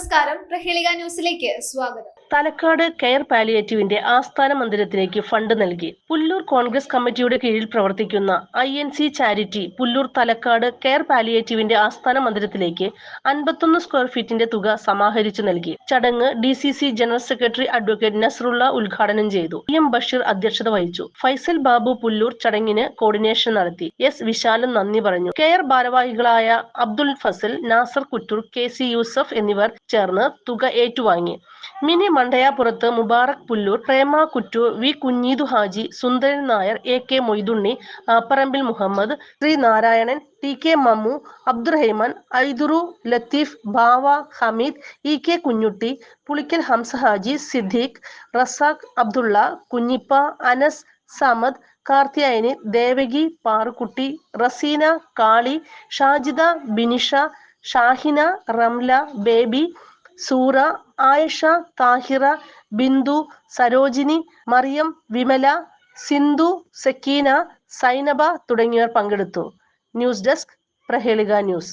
നമസ്കാരം. പ്രഹേളിക ന്യൂസിലേക്ക് സ്വാഗതം. തലക്കാട് കെയർ പാലിയേറ്റീവിന്റെ ആസ്ഥാന മന്ദിരത്തിലേക്ക് ഫണ്ട് നൽകി. പുല്ലൂർ കോൺഗ്രസ് കമ്മിറ്റിയുടെ കീഴിൽ പ്രവർത്തിക്കുന്ന I N C charity Pullur Thalakkad care പാലിയേറ്റീവിന്റെ ആസ്ഥാന മന്ദിരത്തിലേക്ക് അൻപത്തൊന്ന് സ്ക്വയർ ഫീറ്റിന്റെ തുക സമാഹരിച്ചു നൽകി. ചടങ്ങ് D C C general secretary advocate Nasarulla ഉദ്ഘാടനം ചെയ്തു. പി എം ബഷീർ അധ്യക്ഷത വഹിച്ചു. ഫൈസൽ ബാബു പുല്ലൂർ ചടങ്ങിന് കോർഡിനേഷൻ നടത്തി. എസ് വിശാലൻ നന്ദി പറഞ്ഞു. കെയർ ഭാരവാഹികളായ അബ്ദുൽ ഫസൽ നാസർ കുറ്റൂർ കെ സി യൂസഫ് എന്നിവർ ചേർന്ന് തുക ഏറ്റുവാങ്ങി. Mini Mandayapurath Mubarak Pullur Prema Kuttur V Kunheethu Haji Sundaran Nair A K Moidunni Apparambil Muhammad Shri Narayanan T K Mammu Abdurahiman Aiduru Latheef Bava Hameed E K Kunhutty Pulikkal Hamza Haji Siddique Razak Abdulla Kunhippa Anas Samad Karthiyayani Devaki Parukutty Raseena Kali Shajida Binisha Shahina Ramla Baby Sura Ayisha Thahira Bindu Sarojini Mariyam Vimala Sindhu Sakeena Sainaba തുടങ്ങിയവർ പങ്കെടുത്തു. News desk Prahelika news.